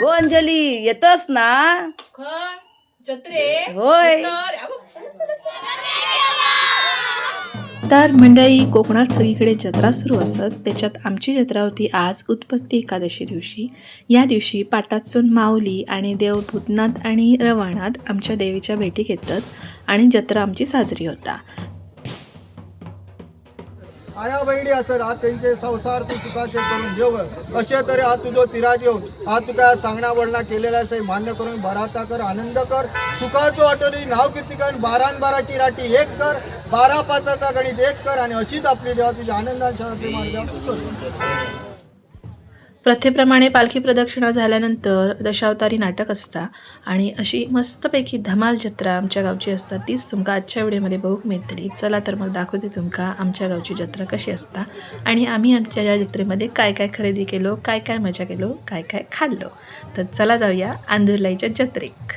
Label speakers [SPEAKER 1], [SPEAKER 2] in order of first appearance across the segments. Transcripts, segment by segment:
[SPEAKER 1] हो अंजली येतस ना?
[SPEAKER 2] जत्रे?
[SPEAKER 1] होय.
[SPEAKER 3] तर मंडळी कोकणात सगळीकडे जत्रा सुरू असत. त्याच्यात आमची जत्रा होती आज उत्पत्ती एकादशी दिवशी. या दिवशी पाटातसून माऊली आणि देव भूतनाथ आणि रवानाथ आमच्या देवीच्या भेटी घेतात आणि जत्रा आमची साजरी होता.
[SPEAKER 4] आया बहिणी असत आज त्यांचे संसार तू सुखाचे करून घेऊ अशे तरी आज तुझो तिराज येऊन आज तुका सांगणा वळणा केलेला असे मान्य करून बराता कर आनंद कर. सुखाचो अटोरी नाव कर बारान बाराची राटी एक कर. बारा पाचाचा गणित एक कर आणि अशीच आपली देवा तुझ्या आनंदाच्या मार्गावर
[SPEAKER 3] प्रथेप्रमाणे पालखी प्रदक्षिणा झाल्यानंतर दशावतारी नाटक असता आणि अशी मस्तपैकी धमाल जत्रा आमच्या गावची असता तीच तुमका आजच्या व्हिडिओमध्ये बघूक मिळतली. चला तर मग दाखवते तुमका आमच्या गावची जत्रा कशी असता आणि आम्ही आमच्या या जत्रेमध्ये काय काय खरेदी केलो काय काय मजा केलो काय काय खाल्लो. तर चला जाऊया आंदुर्लाईच्या जत्रेक.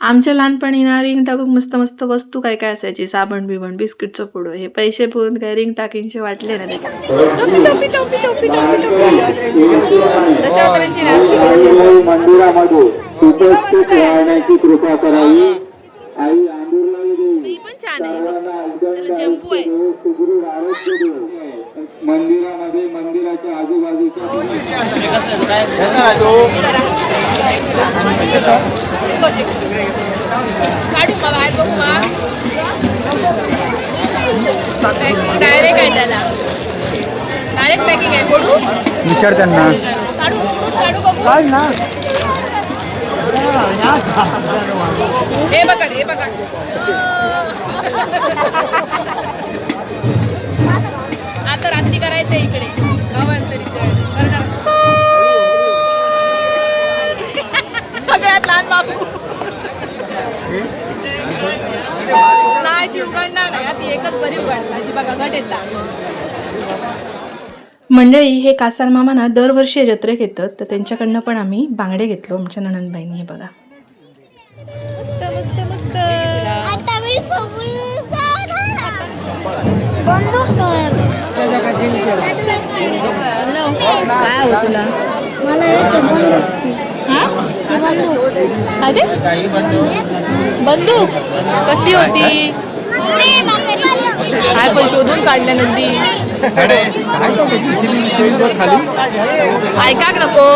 [SPEAKER 3] आमच्या लहानपणी ना रिंग टाकून मस्त मस्त वस्तू काय काय असायची? साबण बिबण बिस्किटचं पुडं हे पैसे पुरून काय रिंग टाकींचे वाटले ना टोपी टोपी छान आहे बघ.
[SPEAKER 5] सर्वांना उदंड
[SPEAKER 3] त्याला चंपू आहे.
[SPEAKER 5] देव, सुदृढ आरोग्य देव. मंदिरामध्ये मंदिराच्या आजूबाजूच्या
[SPEAKER 2] काढू मग बाहेर बघू मग. डायरेक्ट आहे त्याला. डायरेक्ट पॅकिंग आहे फोडू
[SPEAKER 4] विचार त्यांना.
[SPEAKER 2] काढू काढू बघू.
[SPEAKER 4] काय ना.
[SPEAKER 2] हे बघड हे बघड आता रात्री करायचं इकडे अवंतरीच्या करणार सगळ्यात लहान बाबू नाही ती उघडणार नाही. ती एकच बरी उघडणार. ती बघा घट येतात.
[SPEAKER 3] मंडळी हे कासार मामा ना दरवर्षी जत्रेक येतात तर त्यांच्याकडनं पण आम्ही बांगडे घेतलो आमच्या नणंदबाईंनी हे बघा.
[SPEAKER 2] मस्त मस्त मस्त.
[SPEAKER 3] हो?
[SPEAKER 6] बंदूक?
[SPEAKER 3] कशी होती? काय पण शोधून काढल्या नंदी. ऐका नको.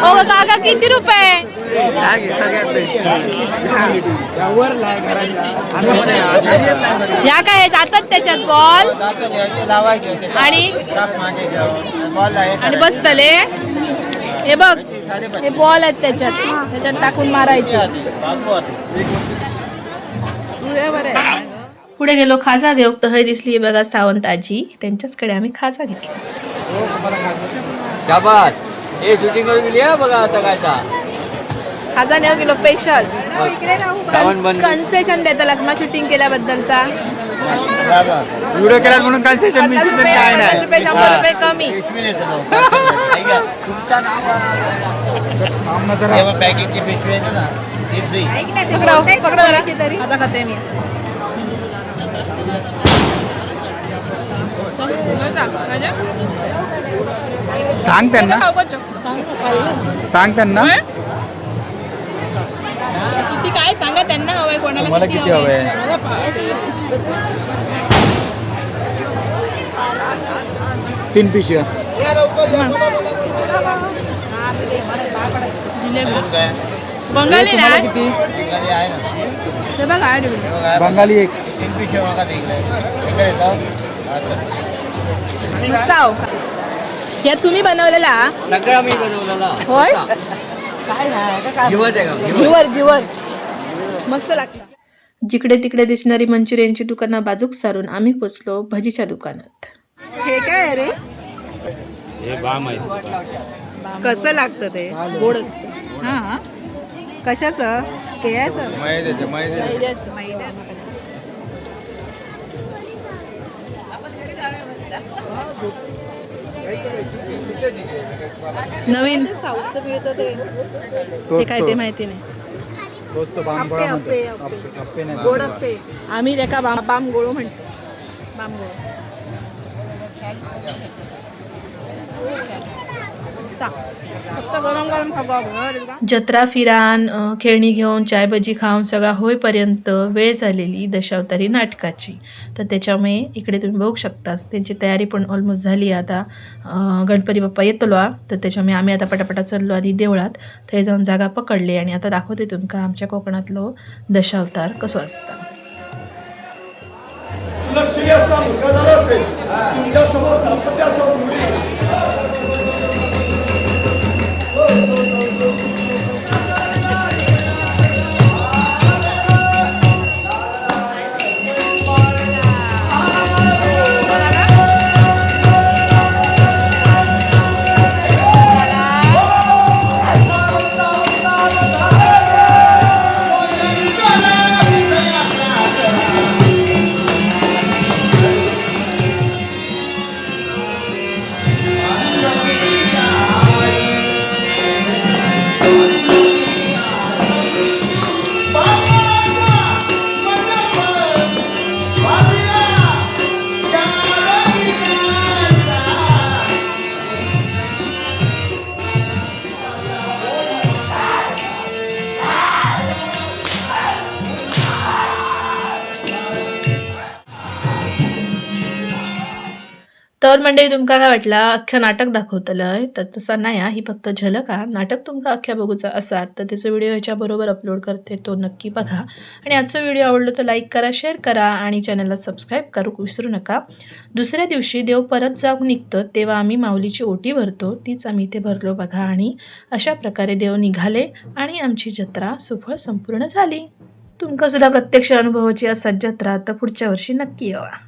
[SPEAKER 3] हो काका किती रुपये? या काय जातात त्याच्यात बॉल आणि? आणि बसतले? हे बघ हे बॉल आहेत त्याच्यात. त्याच्यात टाकून मारायचं. पुढे गेलो खाजा घेऊ तर हय दिसली बघा सावंत आजी. त्यांच्याचकडे आम्ही खाजा घेतली.
[SPEAKER 7] हे
[SPEAKER 3] खाजा नेऊ गेलो स्पेशल कन्सेशन देतालास मग शूटिंग केल्याबद्दलचा.
[SPEAKER 4] व्हिडिओ केला म्हणून कन्सेशन
[SPEAKER 2] रुपये कमी. पकडा पकडा जरा. तरी आता खाते मी.
[SPEAKER 4] सांग त्यांना सांग त्यांना?
[SPEAKER 2] किती काय सांगा त्यांना हवंय कोणाला
[SPEAKER 4] मला किती हवंय? तीन पिशव्या
[SPEAKER 2] जिलेबी. बंगाली ना
[SPEAKER 4] किती?
[SPEAKER 2] ते बघा
[SPEAKER 4] बंगाली एक.
[SPEAKER 7] हा.
[SPEAKER 2] मस्त आहो या तुम्ही बनवलेला?
[SPEAKER 7] सगळा मी बनवलेला.
[SPEAKER 2] होय?
[SPEAKER 7] जीवच आहे का? जीवच.
[SPEAKER 2] गिवर गिवर मस्त लागतं
[SPEAKER 3] जिकडे तिकडे दिसणारी मंचुरियनची दुकानं बाजूक सारून आम्ही पोचलो भजीच्या दुकानात.
[SPEAKER 2] हे काय रे? कसं लागतं ते? गोड असतं. हा. कशाचं? केळ्याचं? मैद्याचं मैद्याचं.
[SPEAKER 3] नवीन.
[SPEAKER 2] साऊथचं मिळतं ते.
[SPEAKER 3] ते काय ते माहिती नाही.
[SPEAKER 2] अप्पे अप्पे अप्पे गोड अप्पे आम्ही एका बाम बाम गोळू म्हणतो बाम गोळू मस्त. फक्त गरम गरम खाऊ
[SPEAKER 3] जत्रा फिरान खेळणी घेऊन चाय भजी खाऊन सगळा होईपर्यंत वेळ झालेली दशावतारी नाटकाची. तर त्याच्यामुळे इकडे तुम्ही बघू शकताच त्यांची तयारी पण ऑलमोस्ट झाली आता. गणपती बाप्पा येतलो तर त्याच्यामुळे आम्ही आता पटापटा चाललो आधी देवळात. थंय जाऊन जागा पकडली आणि आता दाखवते तुमका आमच्या कोकणातलो दशावतार कसो असता.
[SPEAKER 4] लक्ष्मी असा मुलगा झाला असेल. तुमच्यासमोर
[SPEAKER 3] तर मंडळी तुमका काय वाटला? अख्खं नाटक दाखवतलं. तर तसं नाही हा, ही फक्त झलक हा. नाटक तुमका अख्ख्या बघूचा असात. तर त्याचा व्हिडिओ ह्याच्या बरोबर अपलोड करते तो नक्की बघा. आणि आजचा व्हिडिओ आवडलो तर लाईक करा शेअर करा आणि चॅनलला सबस्क्राईब करू विसरू नका. दुसऱ्या दिवशी देव परत जाऊन निघतं तेव्हा आम्ही माऊलीची ओटी भरतो. तीच आम्ही इथे भरलो बघा. आणि अशा प्रकारे देव निघाले आणि आमची जत्रा सुफळ संपूर्ण झाली. तुमका सुद्धा प्रत्यक्ष अनुभवाची असा जत्रा. तर पुढच्या वर्षी नक्की यावा.